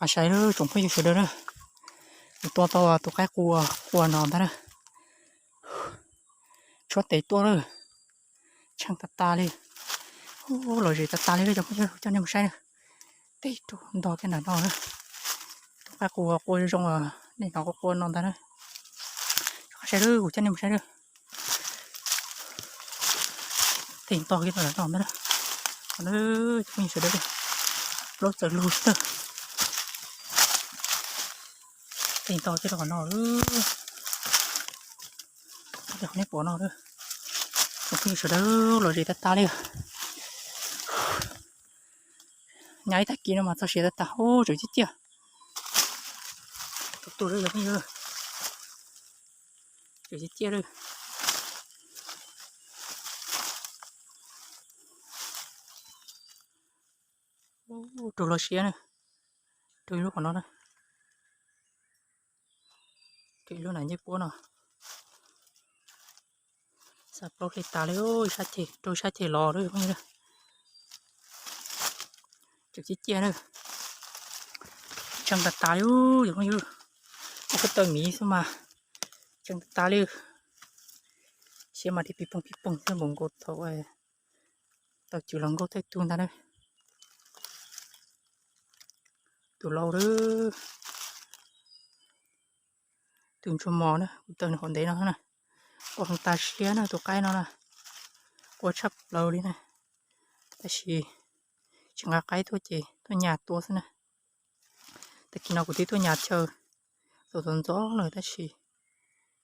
อาชัยเด้อจงไปอยู่เฉยเด้อตัวตัวตัวแค่กลัวกลัวนอนนะชดเตะตัวเลยช่างตาตาเลยโอ้หล่อจตาตาเลยจงไปเจ้าเนี่ยมัใช่เนี่เตะตัวดอกแค่ไหนนอกนะตัวแค่กลัวกลัวจงอะนี่เราก็กลัวนอนนะ xe đưa của chân em xe đưa tỉnh to cái là to nữa nó mình ดเ đưa lốt rồi lốt rồi ตีนต่อจะดอกนอเออเดี๋ยวนี้ปวนอเด้อโอเคสุดเด้อเลยดีตาตาเลยย้ายตะกี้นะมาต่อเสียตาตาโอ้จุดจิ๊ดเจ้าตัตัวเลยแบบนี้เลยจุดจิ๊ดเจ้าเลยโอ้ตัวเราเสียเนะตัวลูกของเรานะ ถืออยู่ไหนยี่ปัวเนาะสับโลกติดตาเลยโอ้ยชาเจดูชาเจรอด้วยพวกนี้เลยจุดจีเจี๊ยเลยจังตาตาอยู่อย่างนี้โอ้ก็ตัวหมีซะมาจังตาตาเลยเชื่อมาที่ปีปงปีปงเพื่อนผมกดถอยตักจุลังก็เทตุนท่นเลยตัวเราเด้อ từng cho mò nữa từng còn đấy nó nè còn ta xía nữa tổ cái nó nè qua chấp lâu đi nè ta xì chẳng là cái thôi chị tôi nhà tua thế nè ta khi nào cũng tí tôi nhà chờ. Rồi tuần gió rồi ta xì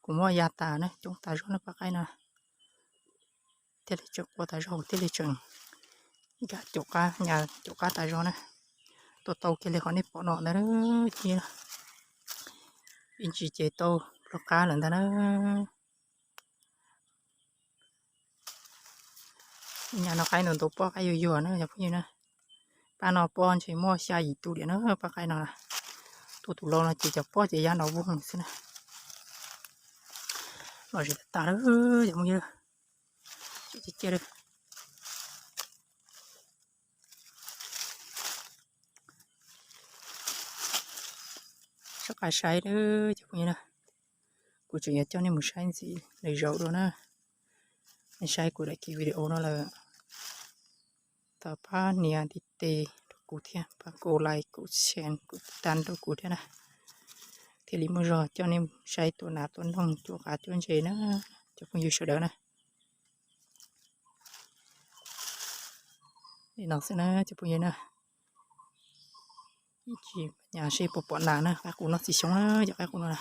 cũng mua nhà tà nè chúng ta rất là bác cái nè thế là chụp qua ta rồi thế là chừng. Gà chỗ cá, nhà chỗ cá ta rồi nè tôi tàu kia là còn đi bỏ nọ nữa อินชีเจโตลูกค้าหลังตานะนี่นะเราใครหนุนตัวป้อใครอยู่ๆนะอย่าพูดอยู่นะปลาหนอปอนใช้หม้อชาอีตัวเดียนะป้าใครหนอนะตัวถูกลองนะจีจับป้อจะยานเอาบุ้งสินะเราจะตาเด้อย่ามึงเยอะจะเจอ chắc cả sai đó chứ như nè của chủ nhật cho nên một sai gì để rau đó nè nên sai của đại kỳ video nó là tập ba nia đi tê cụ thiên và cô lại cụ sen cụ tan đồ cụ thiên nè thì lý mua rồi cho nên sai tổ nào tổ nông chỗ cả chỗ gì nữa cho không nhiều sợ đỡ nè thì nó sẽ nè cho bây giờ nè chỉ nhà xây bộ bọn nào nè các cụ nó chỉ sống nè cho các cụ nó nè